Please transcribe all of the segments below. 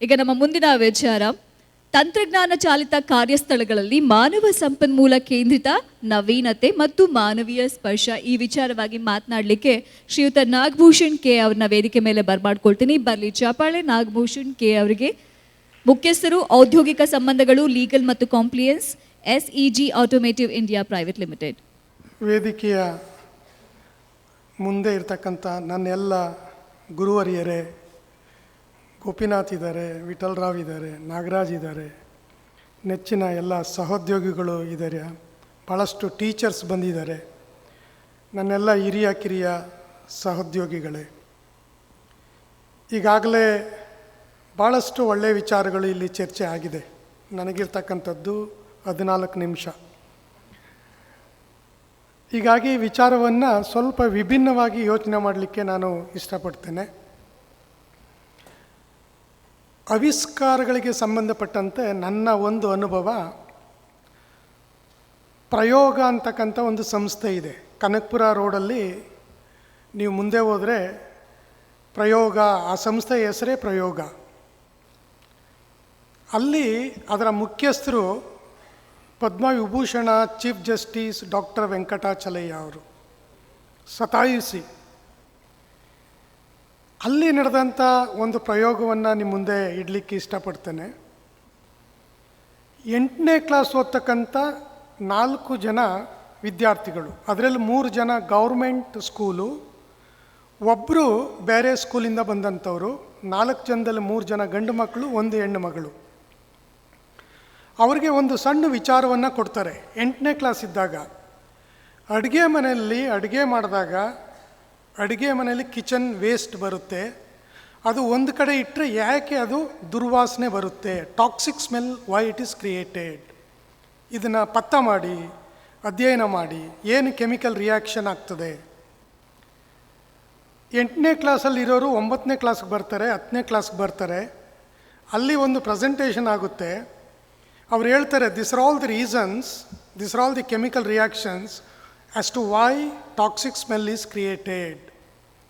ಈಗ ನಮ್ಮ ಮುಂದಿನ ವಿಚಾರ ತಂತ್ರಜ್ಞಾನ ಚಾಲಿತ ಕಾರ್ಯಸ್ಥಳಗಳಲ್ಲಿ ಮಾನವ ಸಂಪನ್ಮೂಲ ಕೇಂದ್ರಿತ ನವೀನತೆ ಮತ್ತು ಮಾನವೀಯ ಸ್ಪರ್ಶ ಈ ವಿಚಾರವಾಗಿ ಮಾತನಾಡಲಿಕ್ಕೆ ಶ್ರೀಯುತ ನಾಗಭೂಷಣ್ ಕೆ ಅವ್ರನ್ನ ವೇದಿಕೆ ಮೇಲೆ ಬರ್ಮಾಡ್ಕೊಳ್ತೀನಿ. ಬರ್ಲಿ ಚಾಪಾಳೆ ನಾಗಭೂಷಣ್ ಕೆ ಅವರಿಗೆ. ಮುಖ್ಯಸ್ಥರು ಔದ್ಯೋಗಿಕ ಸಂಬಂಧಗಳು ಲೀಗಲ್ ಮತ್ತು compliance SEG automotive India private limited ವೇದಿಕೆಯ ಮುಂದೆ ಇರ್ತಕ್ಕಂಥ ನನ್ನೆಲ್ಲ ಗುರುವರಿಯರೇ ಗೋಪಿನಾಥ್ ಇದ್ದಾರೆ, ವಿಠಲ್ ರಾವ್ ಇದ್ದಾರೆ, ನಾಗರಾಜ್ ಇದ್ದಾರೆ. ನೆಚ್ಚಿನ ಎಲ್ಲ ಸಹೋದ್ಯೋಗಿಗಳು ಇದ್ದಾರೆ. ಭಾಳಷ್ಟು ಟೀಚರ್ಸ್ ಬಂದಿದ್ದಾರೆ. ನನ್ನೆಲ್ಲ ಹಿರಿಯ ಕಿರಿಯ ಸಹೋದ್ಯೋಗಿಗಳೇ. ಈಗಾಗಲೇ ಭಾಳಷ್ಟು ಒಳ್ಳೆಯ ವಿಚಾರಗಳು ಇಲ್ಲಿ ಚರ್ಚೆ ಆಗಿದೆ. ನನಗಿರ್ತಕ್ಕಂಥದ್ದು ಹದಿನಾಲ್ಕು ನಿಮಿಷ. ಹೀಗಾಗಿ ವಿಚಾರವನ್ನು ಸ್ವಲ್ಪ ವಿಭಿನ್ನವಾಗಿ ಯೋಚನೆ ಮಾಡಲಿಕ್ಕೆ ನಾನು ಇಷ್ಟಪಡ್ತೇನೆ. ಆವಿಷ್ಕಾರಗಳಿಗೆ ಸಂಬಂಧಪಟ್ಟಂತೆ ನನ್ನ ಒಂದು ಅನುಭವ, ಪ್ರಯೋಗ ಅಂತಕ್ಕಂಥ ಒಂದು ಸಂಸ್ಥೆ ಇದೆ. ಕನಕಪುರ ರೋಡಲ್ಲಿ ನೀವು ಮುಂದೆ ಹೋದರೆ ಪ್ರಯೋಗ, ಆ ಸಂಸ್ಥೆಯ ಹೆಸರೇ ಪ್ರಯೋಗ. ಅಲ್ಲಿ ಅದರ ಮುಖ್ಯಸ್ಥರು Padma Vibhushan, chief justice doctor Venkatachaliah ಅವರು. ಸತಾಯಿಸಿ. ಅಲ್ಲಿ ನಡೆದಂಥ ಒಂದು ಪ್ರಯೋಗವನ್ನು ನಿಮ್ಮ ಮುಂದೆ ಇಡಲಿಕ್ಕೆ ಇಷ್ಟಪಡ್ತೇನೆ. ಎಂಟನೇ ಕ್ಲಾಸ್ ಓದ್ತಕ್ಕಂಥ ನಾಲ್ಕು ಜನ ವಿದ್ಯಾರ್ಥಿಗಳು, ಅದರಲ್ಲಿ ಮೂರು ಜನ ಗೌರ್ಮೆಂಟ್ ಸ್ಕೂಲು ಒಬ್ಬರು ಬೇರೆ ಸ್ಕೂಲಿಂದ ಬಂದಂಥವರು, ನಾಲ್ಕು ಜನದಲ್ಲಿ ಮೂರು ಜನ ಗಂಡು ಮಕ್ಕಳು, ಒಂದು ಹೆಣ್ಣು ಮಗಳು. ಅವರಿಗೆ ಒಂದು ಸಣ್ಣ ವಿಚಾರವನ್ನು ಕೊಡ್ತಾರೆ. ಎಂಟನೇ ಕ್ಲಾಸ್ ಇದ್ದಾಗ ಅಡುಗೆ ಮನೆಯಲ್ಲಿ ಅಡುಗೆ ಮಾಡಿದಾಗ ಅಡುಗೆ ಮನೆಯಲ್ಲಿ ಕಿಚನ್ ವೇಸ್ಟ್ ಬರುತ್ತೆ. ಅದು ಒಂದು ಕಡೆ ಇಟ್ಟರೆ ಯಾಕೆ ಅದು ದುರ್ವಾಸನೆ ಬರುತ್ತೆ? Toxic smell why it is created ಇದನ್ನು ಪತ್ತ ಮಾಡಿ, ಅಧ್ಯಯನ ಮಾಡಿ, ಏನು ಕೆಮಿಕಲ್ ರಿಯಾಕ್ಷನ್ ಆಗ್ತದೆ? ಎಂಟನೇ ಕ್ಲಾಸಲ್ಲಿ ಇರೋರು ಒಂಬತ್ತನೇ ಕ್ಲಾಸ್ಗೆ ಬರ್ತಾರೆ, ಹತ್ತನೇ ಕ್ಲಾಸ್ಗೆ ಬರ್ತಾರೆ. ಅಲ್ಲಿ ಒಂದು ಪ್ರೆಸೆಂಟೇಷನ್ ಆಗುತ್ತೆ. ಅವ್ರು ಹೇಳ್ತಾರೆ this are all the reasons this are all the chemical reactions as to why toxic smell is created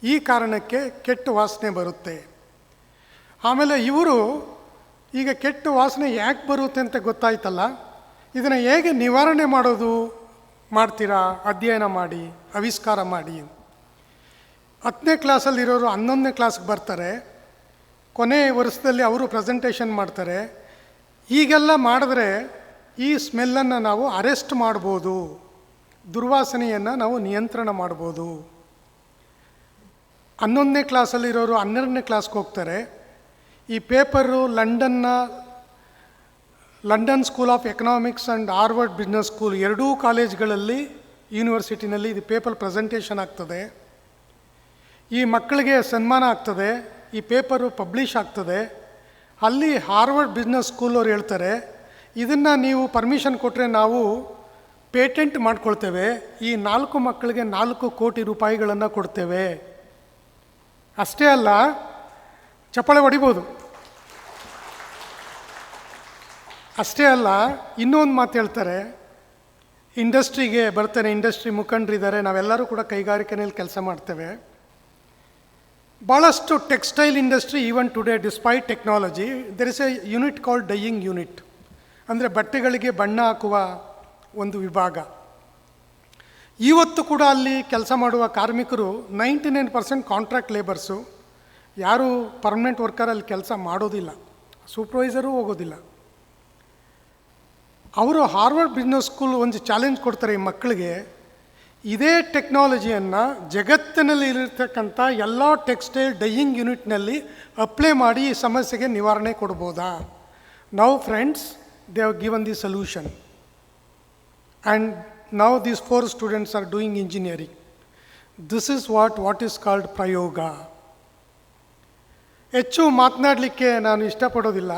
ಈ ಕಾರಣಕ್ಕೆ ಕೆಟ್ಟ ವಾಸನೆ ಬರುತ್ತೆ. ಆಮೇಲೆ ಇವರು ಈಗ ಕೆಟ್ಟ ವಾಸನೆ ಯಾಕೆ ಬರುತ್ತೆ ಅಂತ ಗೊತ್ತಾಯ್ತಲ್ಲ? ಇದನ್ನು ಹೇಗೆ ನಿವಾರಣೆ ಮಾಡೋದು ಮಾಡ್ತೀರಾ? ಅಧ್ಯಯನ ಮಾಡಿ, ಆವಿಷ್ಕಾರ ಮಾಡಿ. ಹತ್ತನೇ ಕ್ಲಾಸಲ್ಲಿರೋರು ಹನ್ನೊಂದನೇ ಕ್ಲಾಸ್ಗೆ ಬರ್ತಾರೆ. ಕೊನೆ ವರ್ಷದಲ್ಲಿ ಅವರು ಪ್ರೆಸೆಂಟೇಷನ್ ಮಾಡ್ತಾರೆ. ಈಗೆಲ್ಲ ಮಾಡಿದ್ರೆ ಈ ಸ್ಮೆಲ್ಲನ್ನು ನಾವು ಅರೆಸ್ಟ್ ಮಾಡ್ಬೋದು. ದುರ್ವಾಸನೆಯನ್ನು ನಾವು ನಿಯಂತ್ರಣ ಮಾಡ್ಬೋದು. ಹನ್ನೊಂದನೇ ಕ್ಲಾಸಲ್ಲಿರೋರು ಹನ್ನೆರಡನೇ ಕ್ಲಾಸ್ಗೆ ಹೋಗ್ತಾರೆ. ಈ ಪೇಪರು ಲಂಡನ್ನ, London School of Economics and Harvard business school ಎರಡೂ ಕಾಲೇಜ್ಗಳಲ್ಲಿ, ಯೂನಿವರ್ಸಿಟಿನಲ್ಲಿ ಇದು ಪೇಪರ್ ಪ್ರೆಸೆಂಟೇಷನ್ ಆಗ್ತದೆ. ಈ ಮಕ್ಕಳಿಗೆ ಸನ್ಮಾನ ಆಗ್ತದೆ, ಈ ಪೇಪರು ಪಬ್ಲಿಷ್ ಆಗ್ತದೆ. ಅಲ್ಲಿ ಹಾರ್ವರ್ಡ್ ಬಿಸ್ನೆಸ್ ಸ್ಕೂಲ್ ಅವ್ರು ಹೇಳ್ತಾರೆ, ಇದನ್ನು ನೀವು ಪರ್ಮಿಷನ್ ಕೊಟ್ಟರೆ ನಾವು ಪೇಟೆಂಟ್ ಮಾಡ್ಕೊಳ್ತೇವೆ, ಈ ನಾಲ್ಕು ಮಕ್ಕಳಿಗೆ ನಾಲ್ಕು ಕೋಟಿ ರೂಪಾಯಿಗಳನ್ನು ಕೊಡ್ತೇವೆ. ಅಷ್ಟೇ ಅಲ್ಲ, ಚಪ್ಪಾಳೆ ಹೊಡಿಬೋದು. ಅಷ್ಟೇ ಅಲ್ಲ, ಇನ್ನೊಂದು ಮಾತು ಹೇಳ್ತಾರೆ, ಇಂಡಸ್ಟ್ರಿಗೆ ಬರ್ತಾರೆ ಇಂಡಸ್ಟ್ರಿ ಮುಖಂಡರಿದ್ದಾರೆ, ನಾವೆಲ್ಲರೂ ಕೂಡ ಕೈಗಾರಿಕೆಯಲ್ಲಿ ಕೆಲಸ ಮಾಡ್ತೇವೆ. ಭಾಳಷ್ಟು textile industry even today, despite technology there is a unit called dyeing unit ಅಂದರೆ ಬಟ್ಟೆಗಳಿಗೆ ಬಣ್ಣ ಹಾಕುವ ಒಂದು ವಿಭಾಗ. ಇವತ್ತು ಕೂಡ ಅಲ್ಲಿ ಕೆಲಸ ಮಾಡುವ ಕಾರ್ಮಿಕರು ninety nine percent contract labours. ಯಾರೂ ಪರ್ಮನೆಂಟ್ ವರ್ಕರ್ ಅಲ್ಲಿ ಕೆಲಸ ಮಾಡೋದಿಲ್ಲ. ಸೂಪರ್ವೈಸರು ಹೋಗೋದಿಲ್ಲ. ಅವರು ಹಾರ್ವರ್ಡ್ ಬಿಸ್ನೆಸ್ ಸ್ಕೂಲ್ ಒಂದು ಚಾಲೆಂಜ್ ಕೊಡ್ತಾರೆ ಈ ಮಕ್ಕಳಿಗೆ. ಇದೇ ಟೆಕ್ನಾಲಜಿಯನ್ನು ಜಗತ್ತಿನಲ್ಲಿ ಇರತಕ್ಕಂಥ ಎಲ್ಲ ಟೆಕ್ಸ್ಟೈಲ್ ಡೈಯಿಂಗ್ ಯೂನಿಟ್ನಲ್ಲಿ ಅಪ್ಲೈ ಮಾಡಿ ಈ ಸಮಸ್ಯೆಗೆ ನಿವಾರಣೆ ಕೊಡ್ಬೋದಾ? Now friends, they have given the solution. And now these four students are doing engineering this is what what is called ಪ್ರಯೋಗ ಹೆಚ್ಚು ಮಾತನಾಡಲಿಕ್ಕೆ ನಾನು ಇಷ್ಟಪಡೋದಿಲ್ಲ.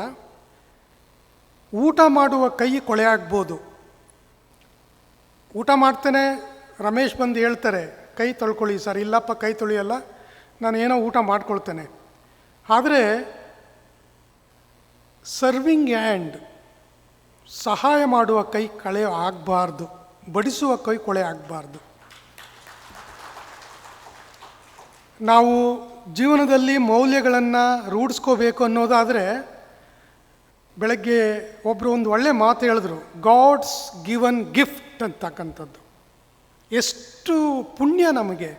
ಊಟ ಮಾಡುವ ಕೈ ಕೊಳೆ ಆಗ್ಬೋದು. ಊಟ ಮಾಡ್ತೇನೆ, ರಮೇಶ್ ಬಂದು ಹೇಳ್ತಾರೆ, ಕೈ ತೊಳ್ಕೊಳ್ಳಿ ಸರ್. ಇಲ್ಲಪ್ಪ, ಕೈ ತೊಳೆಯಲ್ಲ, ನಾನು ಏನೋ ಊಟ ಮಾಡ್ಕೊಳ್ತೇನೆ. ಆದರೆ ಸರ್ವಿಂಗ್ ಹ್ಯಾಂಡ್ ಸಹಾಯ ಮಾಡುವ ಕೈ ಕಳೆ ಆಗಬಾರ್ದು, ಬಡಿಸುವ ಕೈ ಕೊಳೆ ಆಗಬಾರ್ದು. ನಾವು ಜೀವನದಲ್ಲಿ ಮೌಲ್ಯಗಳನ್ನು ರೂಢಿಸ್ಕೋಬೇಕು ಅನ್ನೋದಾದರೆ, ಬೆಳಗ್ಗೆ ಒಬ್ಬರು ಒಂದು ಒಳ್ಳೆ ಮಾತು ಹೇಳಿದ್ರು ಗಾಡ್ಸ್ ಗಿವನ್ ಗಿಫ್ಟ್ ಅಂತಕ್ಕಂಥದ್ದು. ಎಷ್ಟು ಪುಣ್ಯ ನಮಗೆ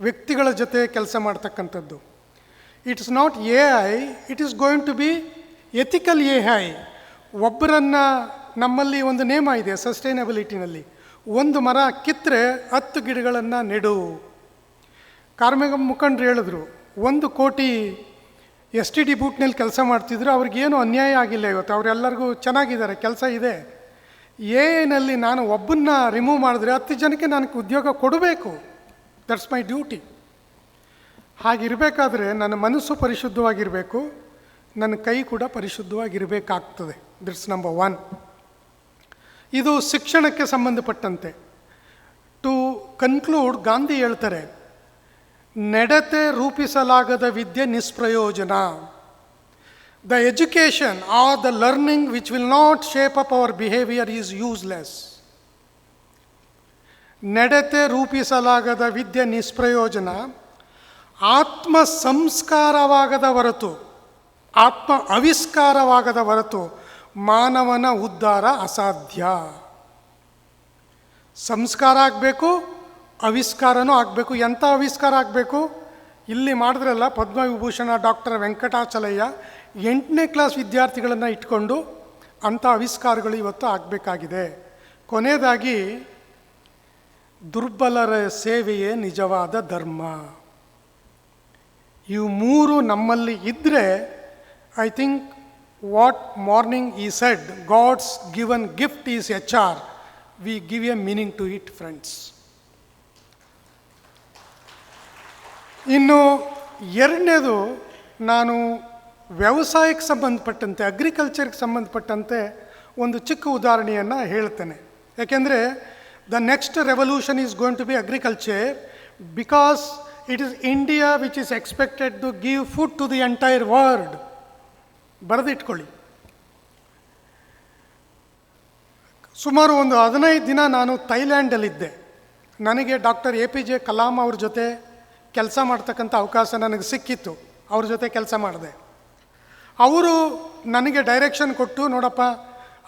ವ್ಯಕ್ತಿಗಳ ಜೊತೆ ಕೆಲಸ ಮಾಡ್ತಕ್ಕಂಥದ್ದು. It's not A I it is going to be ethical A I ಒಬ್ಬರನ್ನು ನಮ್ಮಲ್ಲಿ ಒಂದು ನೇಮ ಇದೆ ಸಸ್ಟೈನಬಿಲಿಟಿನಲ್ಲಿ ಒಂದು ಮರ ಕಿತ್ತರೆ ಹತ್ತು ಗಿಡಗಳನ್ನು ನೆಡು. ಕಾರ್ಮಿಕ ಮುಖಂಡರು ಹೇಳಿದ್ರು, ಒಂದು ಕೋಟಿ ಎಸ್ ಟಿ ಡಿ ಬೂಟ್ನಲ್ಲಿ ಕೆಲಸ ಮಾಡ್ತಿದ್ರು, ಅವ್ರಿಗೇನು ಅನ್ಯಾಯ ಆಗಿಲ್ಲ ಇವತ್ತು, ಅವರೆಲ್ಲರಿಗೂ ಚೆನ್ನಾಗಿದ್ದಾರೆ, ಕೆಲಸ ಇದೆ. ಏನಲ್ಲಿ ನಾನು ಒಬ್ಬನ್ನ ರಿಮೂವ್ ಮಾಡಿದ್ರೆ ಹತ್ತು ಜನಕ್ಕೆ ನನಗೆ ಉದ್ಯೋಗ ಕೊಡಬೇಕು. ದಟ್ಸ್ ಮೈ ಡ್ಯೂಟಿ ಹಾಗಿರಬೇಕಾದ್ರೆ ನನ್ನ ಮನಸ್ಸು ಪರಿಶುದ್ಧವಾಗಿರಬೇಕು, ನನ್ನ ಕೈ ಕೂಡ ಪರಿಶುದ್ಧವಾಗಿರಬೇಕಾಗ್ತದೆ. ದಿಟ್ಸ್ ನಂಬರ್ ಒನ್ ಇದು ಶಿಕ್ಷಣಕ್ಕೆ ಸಂಬಂಧಪಟ್ಟಂತೆ. ಟು ಕನ್ಕ್ಲೂಡ್ ಗಾಂಧಿ ಹೇಳ್ತಾರೆ, ನಡತೆ ರೂಪಿಸಲಾಗದ ವಿದ್ಯೆ ನಿಷ್ಪ್ರಯೋಜನ. The education or the learning which will not shape up our behaviour is useless ನಡತೆ ರೂಪಿಸಲಾಗದ ವಿದ್ಯೆ ನಿಷ್ಪ್ರಯೋಜನ ಆತ್ಮ ಸಂಸ್ಕಾರವಾಗದ ಹೊರತು, ಆತ್ಮ ಅವಿಷ್ಕಾರವಾಗದ ಹೊರತು ಮಾನವನ ಉದ್ಧಾರ ಅಸಾಧ್ಯ. ಸಂಸ್ಕಾರ ಆಗಬೇಕು, ಆವಿಷ್ಕಾರನೂ ಆಗಬೇಕು. ಎಂಥ ಆವಿಷ್ಕಾರ ಆಗಬೇಕು? ಇಲ್ಲಿ ಮಾಡಿದ್ರಲ್ಲ ಪದ್ಮವಿಭೂಷಣ ಡಾಕ್ಟರ್ ವೆಂಕಟಾಚಲಯ್ಯ, ಎಂಟನೇ ಕ್ಲಾಸ್ ವಿದ್ಯಾರ್ಥಿಗಳನ್ನು ಇಟ್ಕೊಂಡು ಅಂಥ ಆವಿಷ್ಕಾರಗಳು ಇವತ್ತು ಆಗಬೇಕಾಗಿದೆ. ಕೊನೆಯದಾಗಿ, ದುರ್ಬಲರ ಸೇವೆಯೇ ನಿಜವಾದ ಧರ್ಮ. ಇವು ಮೂರು ನಮ್ಮಲ್ಲಿ ಇದ್ದರೆ I think what morning he said God's given gift is H R we give a meaning to it friends ಇನ್ನು ಎರಡನೇದು ನಾನು ವ್ಯವಸಾಯಕ್ಕೆ ಸಂಬಂಧಪಟ್ಟಂತೆ ಅಗ್ರಿಕಲ್ಚರ್ಗೆ ಸಂಬಂಧಪಟ್ಟಂತೆ ಒಂದು ಚಿಕ್ಕ ಉದಾಹರಣೆಯನ್ನು ಹೇಳ್ತೇನೆ. ಯಾಕೆಂದರೆ the next revolution is going to be agriculture because it is India which is expected to give food to the entire world ಬರೆದಿಟ್ಕೊಳ್ಳಿ. ಸುಮಾರು ಒಂದು ಹದಿನೈದು ದಿನ ನಾನು ಥೈಲ್ಯಾಂಡಲ್ಲಿದ್ದೆ. ನನಗೆ doctor A P J Kalam ಅವ್ರ ಜೊತೆ ಕೆಲಸ ಮಾಡ್ತಕ್ಕಂಥ ಅವಕಾಶ ನನಗೆ ಸಿಕ್ಕಿತ್ತು. ಅವ್ರ ಜೊತೆ ಕೆಲಸ ಮಾಡಿದೆ. ಅವರು ನನಗೆ ಡೈರೆಕ್ಷನ್ ಕೊಟ್ಟು, ನೋಡಪ್ಪ,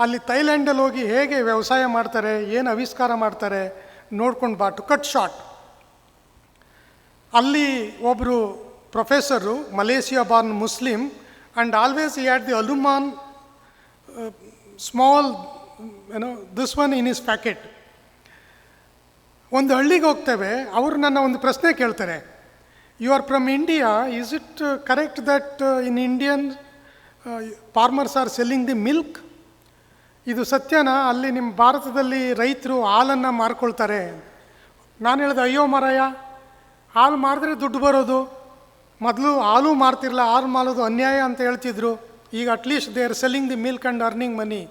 ಅಲ್ಲಿ ಥೈಲ್ಯಾಂಡಲ್ಲಿ ಹೋಗಿ ಹೇಗೆ ವ್ಯವಸಾಯ ಮಾಡ್ತಾರೆ, ಏನು ಆವಿಷ್ಕಾರ ಮಾಡ್ತಾರೆ, ನೋಡ್ಕೊಂಡು ಬಾ ಟು ಕಟ್ ಶಾರ್ಟ್ ಅಲ್ಲಿ ಒಬ್ಬರು professor Malaysia born Muslim and always he had the aluminium small ಏನೋ this one in is packet ಒಂದು ಹಳ್ಳಿಗೆ ಹೋಗ್ತೇವೆ, ಅವರು ನನ್ನ ಒಂದು ಪ್ರಶ್ನೆ ಕೇಳ್ತಾರೆ. You are from India is it correct that in Indian farmers are selling the milk ಇದು ಸತ್ಯನಾ, ಅಲ್ಲಿ ನಿಮ್ಮ ಭಾರತದಲ್ಲಿ ರೈತರು ಹಾಲನ್ನು ಮಾರ್ಕೊಳ್ತಾರೆ. ನಾನು ಹೇಳಿದೆ, ಅಯ್ಯೋ ಮರಯ್ಯ ಹಾಲು ಮಾರಿದ್ರೆ ದುಡ್ಡು ಬರೋದು. ಮೊದಲು ಹಾಲು ಮಾರ್ತಿರಲ್ಲ ಹಾಲು ಮಾಲೋದು ಅನ್ಯಾಯ ಅಂತ ಹೇಳ್ತಿದ್ರು. ಈಗ at least they are selling the milk and earning money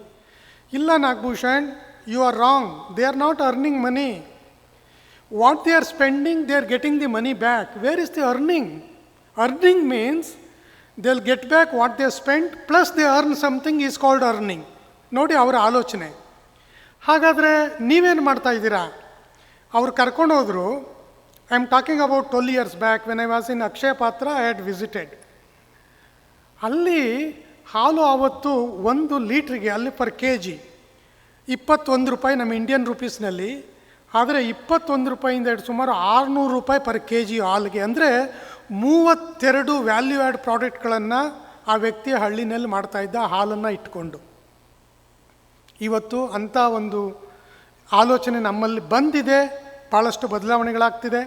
ಇಲ್ಲ Nagabhushan you are wrong they are not earning money what they are spending they are getting the money back where is the earning earning means they will get back what they spend plus they earn something is called earning ನೋಡಿ ಅವರ ಆಲೋಚನೆ. ಹಾಗಾದರೆ ನೀವೇನು ಮಾಡ್ತಾ ಇದ್ದೀರಾ? ಅವ್ರು ಕರ್ಕೊಂಡು ಹೋದರು I am talking about twelve years back when I was in Akshaya Patra I had visited ಅಲ್ಲಿ ಹಾಲು ಆವತ್ತು ಒಂದು ಲೀಟ್ರಿಗೆ ಅಲ್ಲಿ ಪರ್ ಕೆ ಜಿ ಇಪ್ಪತ್ತೊಂದು ರೂಪಾಯಿ ನಮ್ಮ ಇಂಡಿಯನ್ ರುಪೀಸ್ನಲ್ಲಿ ಆದರೆ ಇಪ್ಪತ್ತೊಂದು ರೂಪಾಯಿಂದ ಹಿಡಿದು ಸುಮಾರು ಆರುನೂರು ರೂಪಾಯಿ ಪರ್ ಕೆ ಜಿ ಹಾಲಿಗೆ. ಅಂದರೆ ಮೂವತ್ತೆರಡು ವ್ಯಾಲ್ಯೂ ಆ್ಯಡ್ ಪ್ರಾಡಕ್ಟ್ಗಳನ್ನು ಆ ವ್ಯಕ್ತಿ ಹಳ್ಳಿನಲ್ಲಿ ಮಾಡ್ತಾಯಿದ್ದ ಹಾಲನ್ನು ಇಟ್ಕೊಂಡು. ಇವತ್ತು ಅಂಥ ಒಂದು ಆಲೋಚನೆ ನಮ್ಮಲ್ಲಿ ಬಂದಿದೆ. ಭಾಳಷ್ಟು ಬದಲಾವಣೆಗಳಾಗ್ತಿದೆ.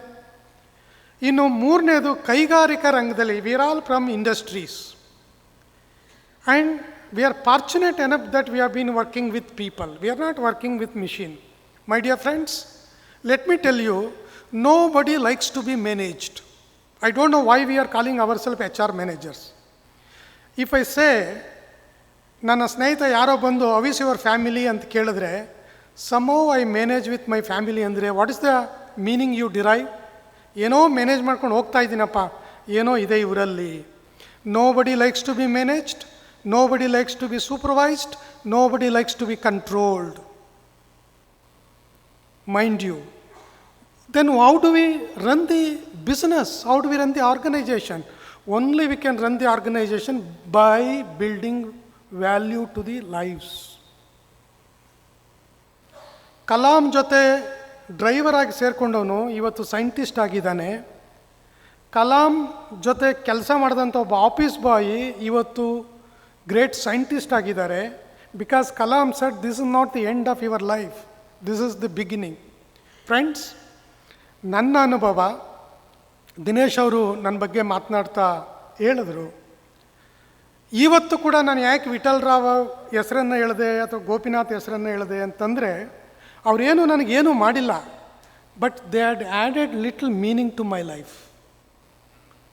ಇನ್ನು ಮೂರನೇದು ಕೈಗಾರಿಕಾ ರಂಗದಲ್ಲಿ we're all from industries and we are fortunate enough that we are been working with people we are not working with machine my dear friends let me tell you nobody likes to be managed I don't know why we are calling ourself H R managers if I say ನನ್ನ ಸ್ನೇಹಿತ ಯಾರೋ ಬಂದು how is your family ಅಂತ ಕೇಳಿದ್ರೆ ಸಮೋ I manage with my family ಅಂದರೆ what is the meaning you derive ಏನೋ manage ಮಾಡ್ಕೊಂಡು ಹೋಗ್ತಾ ಇದ್ದೀನಪ್ಪ ಏನೋ ಇದೆ ಇವರಲ್ಲಿ nobody likes to be managed nobody likes to be supervised nobody likes to be controlled mind you. Then how do we run the business? How do we run the organization? Only we can run the organization by building value to the lives Kalam ಜೊತೆ driver ಆಗಿ ಸೇರಿಕೊಂಡವನು ಇವತ್ತು scientist ಆಗಿದ್ದಾನೆ. ಕಲಾಂ ಜೊತೆ ಕೆಲಸ ಮಾಡಿದಂಥ ಒಬ್ಬ office boy ಇವತ್ತು great scientist ಆಗಿದ್ದಾರೆ. Because Kalam said this is not the end of your life this is the beginning friends ನನ್ನ ಅನುಭವ, ದಿನೇಶ್ ಅವರು ನನ್ನ ಬಗ್ಗೆ ಮಾತನಾಡ್ತಾ ಹೇಳಿದ್ರು. ಇವತ್ತು ಕೂಡ ನಾನು ಯಾಕೆ ವಿಠಲ್ ರಾವ್ ಹೆಸರನ್ನು ಹೇಳಿದೆ ಅಥವಾ ಗೋಪಿನಾಥ್ ಹೆಸರನ್ನು ಹೇಳಿದೆ ಅಂತಂದರೆ ಅವರೇನು ನನಗೇನು ಮಾಡಿಲ್ಲ but they had added little meaning to my life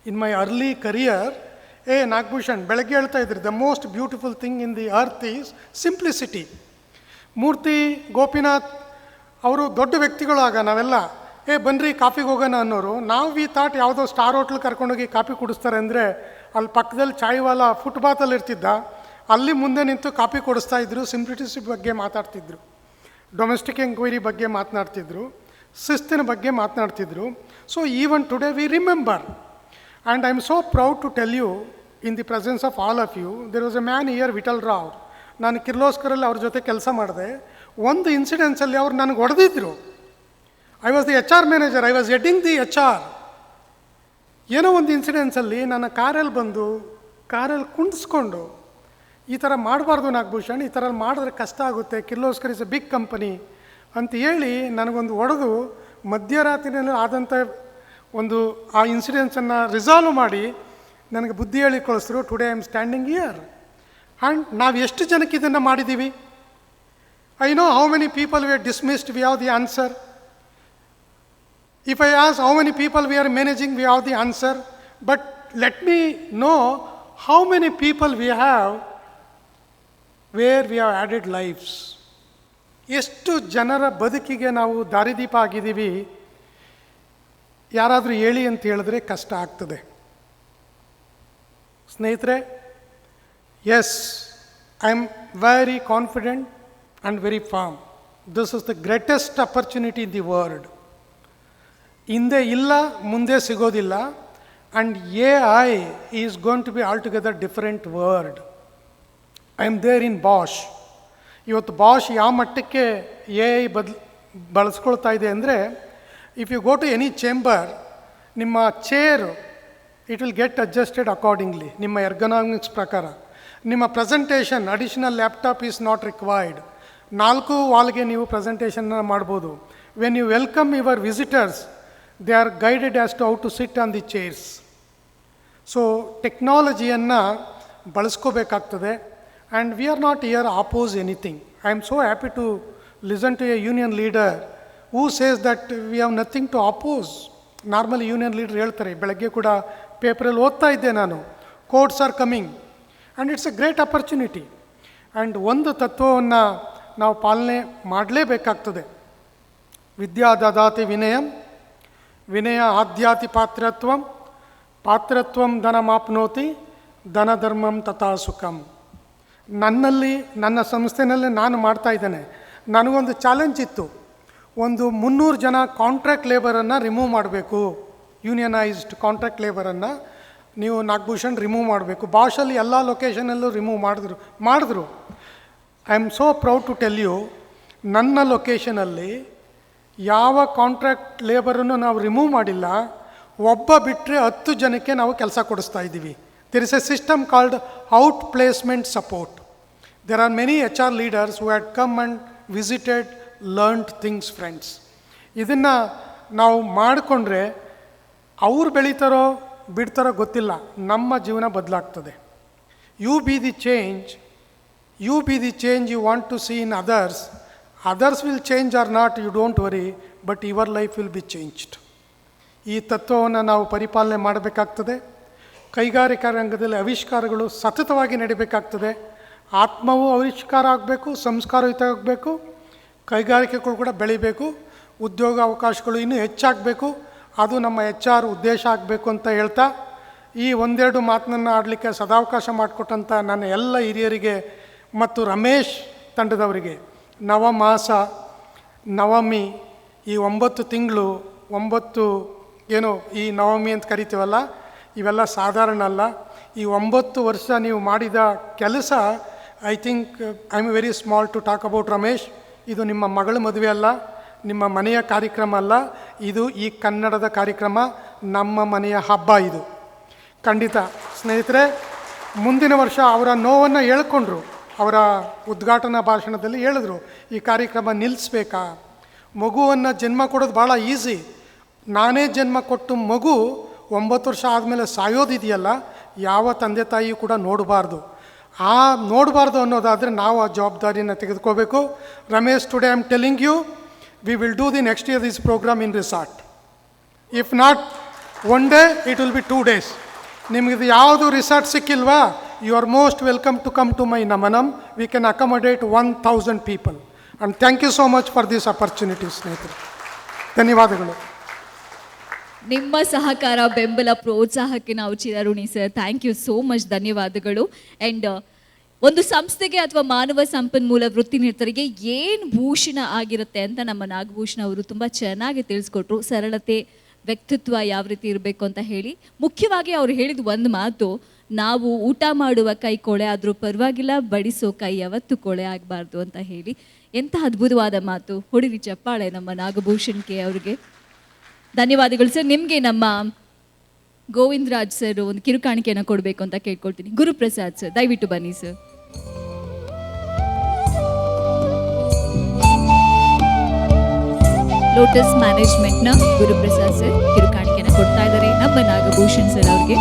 in my early career ಏ ನಾಗಭೂಷಣ್, ಬೆಳಗ್ಗೆ ಹೇಳ್ತಾ ಇದ್ರಿ the most beautiful thing in the earth is simplicity Murthy Gopinath ಅವರು ದೊಡ್ಡ ವ್ಯಕ್ತಿಗಳು ಆಗ ನಾವೆಲ್ಲ, ಏ ಬನ್ರಿ ಕಾಫಿಗೆ ಹೋಗೋಣ ಅನ್ನೋರು, ನಾವು ಈ ಥಾಟ್ ಯಾವುದೋ ಸ್ಟಾರ್ ಹೋಟ್ಲ್ ಕರ್ಕೊಂಡೋಗಿ ಕಾಫಿ ಕುಡಿಸ್ತಾರೆ ಅಂದರೆ, ಅಲ್ಲಿ ಪಕ್ಕದಲ್ಲಿ ಚಾಯ್ವಾಲ ಫುಟ್ಪಾತಲ್ಲಿ ಇರ್ತಿದ್ದ, ಅಲ್ಲಿ ಮುಂದೆ ನಿಂತು ಕಾಫಿ ಕೊಡಿಸ್ತಾ ಇದ್ರು ಸಿಂಪ್ಲಿಟಿಸಿ ಬಗ್ಗೆ ಮಾತಾಡ್ತಿದ್ರು. ಡೊಮೆಸ್ಟಿಕ್ ಎಂಕ್ವೈರಿ ಬಗ್ಗೆ ಮಾತನಾಡ್ತಿದ್ರು, ಶಿಸ್ತಿನ ಬಗ್ಗೆ ಮಾತನಾಡ್ತಿದ್ರು. So even today we remember and I am so proud to tell you in the presence of all of you there was a man here Vittal Rao ನಾನು ಕಿರ್ಲೋಸ್ಕರಲ್ಲಿ ಅವ್ರ ಜೊತೆ ಕೆಲಸ ಮಾಡಿದೆ. ಒಂದು ಇನ್ಸಿಡೆನ್ಸಲ್ಲಿ ಅವ್ರು ನನಗೆ ಹೊಡೆದಿದ್ರು. I was the H R manager I was heading the H R ಏನೋ ಒಂದು ಇನ್ಸಿಡೆನ್ಸಲ್ಲಿ ನನ್ನ ಕಾರಲ್ಲಿ ಬಂದು, ಕಾರಲ್ಲಿ ಕುಂಡಿಸ್ಕೊಂಡು ಈ ಥರ ಮಾಡಬಾರ್ದು ನಾಗಭೂಷಣ್, ಈ ಥರ ಮಾಡಿದ್ರೆ ಕಷ್ಟ ಆಗುತ್ತೆ, Kirloskar is a big company ಅಂತ ಹೇಳಿ ನನಗೊಂದು ಒಡೆದು ಮಧ್ಯರಾತ್ರಿನಲ್ಲಿ ಆದಂಥ ಒಂದು ಆ ಇನ್ಸಿಡೆನ್ಸನ್ನು ರಿಸಾಲ್ವ್ ಮಾಡಿ ನನಗೆ ಬುದ್ಧಿ ಹೇಳಿ ಕಳಿಸ್ರು today I am standing here and ನಾವು ಎಷ್ಟು ಜನಕ್ಕೆ ಇದನ್ನು ಮಾಡಿದ್ದೀವಿ I know how many people we are dismissed we have the answer if I ask how many people we are managing we have the answer but let me know how many people we have where we have added lives ಎಷ್ಟು ಜನರ ಬದುಕಿಗೆ ನಾವು ದಾರಿದೀಪ ಆಗಿದ್ದೀವಿ? ಯಾರಾದರೂ ಹೇಳಿ ಅಂತ ಹೇಳಿದ್ರೆ ಕಷ್ಟ ಆಗ್ತದೆ. ಸ್ನೇಹಿತರೆ yes I am very confident and very firm this is the greatest opportunity in the world ಹಿಂದೆ ಇಲ್ಲ, ಮುಂದೆ ಸಿಗೋದಿಲ್ಲ. And A I is going to be altogether different world I am there in Bosch ಇವತ್ತು Bosch ಯಾವ ಮಟ್ಟಕ್ಕೆ A I ಬದ್, ಬಳಸ್ಕೊಳ್ತಾ ಇದೆ ಅಂದರೆ if you go to any chamber ನಿಮ್ಮ chair it will get adjusted accordingly ನಿಮ್ಮ ಎರ್ಗನಾಮಿಕ್ಸ್ ಪ್ರಕಾರ. ನಿಮ್ಮ presentation additional laptop is not required ನಾಲ್ಕು ವಾಲ್ಗೆ ನೀವು ಪ್ರೆಸೆಂಟೇಷನ್ನ ಮಾಡ್ಬೋದು. When you welcome your visitors they are guided as to out to sit on the chairs so ಟೆಕ್ನಾಲಜಿಯನ್ನು ಬಳಸ್ಕೋಬೇಕಾಗ್ತದೆ. And we are not here oppose anything I am so happy to listen to a union leader who says that we have nothing to oppose normal union leader ಹೇಳ್ತಾರೆ. ಬೆಳಗ್ಗೆ ಕೂಡ ಪೇಪರಲ್ಲಿ ಓದ್ತಾ ಇದ್ದೆ ನಾನು. Courts are coming and it's a great opportunity and ಒಂದು ತತ್ವವನ್ನು ನಾವು ಪಾಲನೆ ಮಾಡಲೇಬೇಕಾಗ್ತದೆ. ವಿದ್ಯಾ ದದಾತಿ ವಿನಯಂ, ವಿನಯ ಆದ್ಯಾತಿ ಪಾತ್ರತ್ವಂ ಪಾತ್ರತ್ವಂ ಧನಮಾಪ್ನೋತಿ, ಧನಧರ್ಮಂ ತಥಾ ಸುಖಂ. ನನ್ನಲ್ಲಿ, ನನ್ನ ಸಂಸ್ಥೆನಲ್ಲಿ ನಾನು ಮಾಡ್ತಾ ಇದ್ದೇನೆ. ನನಗೊಂದು ಚಾಲೆಂಜ್ ಇತ್ತು. ಒಂದು ಮುನ್ನೂರು ಜನ ಕಾಂಟ್ರಾಕ್ಟ್ ಲೇಬರನ್ನು ರಿಮೂವ್ ಮಾಡಬೇಕು. ಯೂನಿಯನೈಸ್ಡ್ ಕಾಂಟ್ರಾಕ್ಟ್ ಲೇಬರನ್ನು ನೀವು ನಾಗಭೂಷಣ್ ರಿಮೂವ್ ಮಾಡಬೇಕು. ಭಾಷಲ್ಲಿ ಎಲ್ಲ ಲೊಕೇಶನಲ್ಲೂ ರಿಮೂವ್ ಮಾಡಿದ್ರು ಮಾಡಿದ್ರು. I am so proud to tell you ನನ್ನ ಲೊಕೇಶನಲ್ಲಿ ಯಾವ ಕಾಂಟ್ರಾಕ್ಟ್ ಲೇಬರನ್ನು ನಾವು ರಿಮೂವ್ ಮಾಡಿಲ್ಲ, ಒಬ್ಬ ಬಿಟ್ಟರೆ ಹತ್ತು ಜನಕ್ಕೆ ನಾವು ಕೆಲಸ ಕೊಡಿಸ್ತಾ ಇದ್ದೀವಿ. There is a system called out placement support are are many H R leaders come and visited learned things friends ಇದನ್ನು ನಾವು ಮಾಡಿಕೊಂಡ್ರೆ ಅವ್ರು ಬೆಳೀತಾರೋ ಬಿಡ್ತಾರೋ ಗೊತ್ತಿಲ್ಲ. ನಮ್ಮ ಜೀವನ ಬದಲಾಗ್ತದೆ. You be the change you be the change you want to see in others others will change or not you don't worry but your life will be changed ಈ ತತ್ವವನ್ನು ನಾವು ಪರಿಪಾಲನೆ ಮಾಡಬೇಕಾಗ್ತದೆ. ಕೈಗಾರಿಕಾ ರಂಗದಲ್ಲಿ ಆವಿಷ್ಕಾರಗಳು ಸತತವಾಗಿ ನಡಿಬೇಕಾಗ್ತದೆ. ಆತ್ಮವು ಆವಿಷ್ಕಾರ ಆಗಬೇಕು ಸಂಸ್ಕಾರಯುತ ಆಗಬೇಕು ಕೈಗಾರಿಕೆಗಳು ಕೂಡ ಬೆಳೀಬೇಕು, ಉದ್ಯೋಗ ಅವಕಾಶಗಳು ಇನ್ನೂ ಹೆಚ್ಚಾಗಬೇಕು, ಅದು ನಮ್ಮ ಎಚ್ ಆರ್ ಉದ್ದೇಶ ಆಗಬೇಕು ಅಂತ ಹೇಳ್ತಾ, ಈ ಒಂದೆರಡು ಮಾತನ್ನು ಆಡಲಿಕ್ಕೆ ಸದಾವಕಾಶ ಮಾಡಿಕೊಟ್ಟಂಥ ನನ್ನ ಎಲ್ಲ ಹಿರಿಯರಿಗೆ ಮತ್ತು ರಮೇಶ್ ತಂಡದವರಿಗೆ, ನವಮಾಸ, ನವಮಿ, ಈ ಒಂಬತ್ತು ತಿಂಗಳು, ಒಂಬತ್ತು, ಏನು ಈ ನವಮಿ ಅಂತ ಕರಿತೀವಲ್ಲ ಇವೆಲ್ಲ ಸಾಧಾರಣ ಅಲ್ಲ. ಈ ಒಂಬತ್ತು ವರ್ಷ ನೀವು ಮಾಡಿದ ಕೆಲಸ I think I am very small to talk about Ramesh ಇದು ನಿಮ್ಮ ಮಗಳ ಮದುವೆ ಅಲ್ಲ, ನಿಮ್ಮ ಮನೆಯ ಕಾರ್ಯಕ್ರಮ ಅಲ್ಲ. ಇದು ಈ ಕನ್ನಡದ ಕಾರ್ಯಕ್ರಮ, ನಮ್ಮ ಮನೆಯ ಹಬ್ಬ ಇದು. ಖಂಡಿತ, ಸ್ನೇಹಿತರೆ, ಮುಂದಿನ ವರ್ಷ ಅವರ ನೋವನ್ನು ಹೇಳ್ಕೊಂಡ್ರು, ಅವರ ಉದ್ಘಾಟನಾ ಭಾಷಣದಲ್ಲಿ ಹೇಳಿದ್ರು, ಈ ಕಾರ್ಯಕ್ರಮ ನಿಲ್ಲಿಸ್ಬೇಕಾ ಮಗುವನ್ನು ಜನ್ಮ ಕೊಡೋದು ಭಾಳ ಈಸಿ ನಾನೇ ಜನ್ಮ ಕೊಟ್ಟು ಮಗು ಒಂಬತ್ತು ವರ್ಷ ಆದಮೇಲೆ ಸಾಯೋದಿದೆಯಲ್ಲ, ಯಾವ ತಂದೆ ತಾಯಿ ಕೂಡ ನೋಡಬಾರ್ದು. ಆ ನೋಡಬಾರ್ದು ಅನ್ನೋದಾದರೆ ನಾವು ಆ ಜವಾಬ್ದಾರಿನ ತೆಗೆದುಕೋಬೇಕು. Ramesh today I am telling you we will do the next year this program in resort if not one day it will be two days ನಿಮಗಿದು ಯಾವುದು resort ಸಿಕ್ಕಿಲ್ವಾ you are most welcome to come to my ನಮನಮ್ we can accommodate one thousand people and thank you so much for this opportunity ಸ್ನೇಹಿತರೆ. ಧನ್ಯವಾದಗಳು. ನಿಮ್ಮ ಸಹಕಾರ, ಬೆಂಬಲ, ಪ್ರೋತ್ಸಾಹಕ್ಕೆ ನಾವು ಚಿರಋಣಿ sir thank you so much ಧನ್ಯವಾದಗಳು. And ಒಂದು ಸಂಸ್ಥೆಗೆ ಅಥವಾ ಮಾನವ ಸಂಪನ್ಮೂಲ ವೃತ್ತಿ ನಿರ್ತರಿಗೆ ಏನು ಭೂಷಣ ಆಗಿರುತ್ತೆ ಅಂತ ನಮ್ಮ ನಾಗಭೂಷಣ ಅವರು ತುಂಬ ಚೆನ್ನಾಗಿ ತಿಳಿಸ್ಕೊಟ್ರು. ಸರಳತೆ, ವ್ಯಕ್ತಿತ್ವ ಯಾವ ರೀತಿ ಇರಬೇಕು ಅಂತ ಹೇಳಿ. ಮುಖ್ಯವಾಗಿ ಅವ್ರು ಹೇಳಿದ ಒಂದು ಮಾತು, ನಾವು ಊಟ ಮಾಡುವ ಕೈ ಕೊಳೆ ಆದರೂ ಪರವಾಗಿಲ್ಲ, ಬಡಿಸೋ ಕೈ ಯಾವತ್ತು ಕೊಳೆ ಆಗಬಾರ್ದು ಅಂತ ಹೇಳಿ. ಎಂಥ ಅದ್ಭುತವಾದ ಮಾತು. ಹೊಡಿರಿ ಚಪ್ಪಾಳೆ ನಮ್ಮ ನಾಗಭೂಷಣ್ ಕೆ ಅವ್ರಿಗೆ. ಧನ್ಯವಾದಗಳು ಸರ್. ನಿಮಗೆ ನಮ್ಮ ಗೋವಿಂದ್ ರಾಜ್ ಸರ್ ಒಂದು ಕಿರುಕಾಣಿಕೆಯನ್ನು ಕೊಡಬೇಕು ಅಂತ ಕೇಳ್ಕೊಳ್ತೀನಿ. ಗುರುಪ್ರಸಾದ್ ಸರ್, ದಯವಿಟ್ಟು ಬನ್ನಿ ಸರ್. ಲೋಟಸ್ ಮ್ಯಾನೇಜ್ಮೆಂಟ್ನ ಗುರುಪ್ರಸಾದ್ ಸರ್ ಕಿರುಕಾಣಿಕೆಯನ್ನು ಕೊಡ್ತಾ ಇದ್ದಾರೆ. ನಮ್ಮ ನಾಗಭೂಷಣ್ ಸರ್ ಅವ್ರಿಗೆ.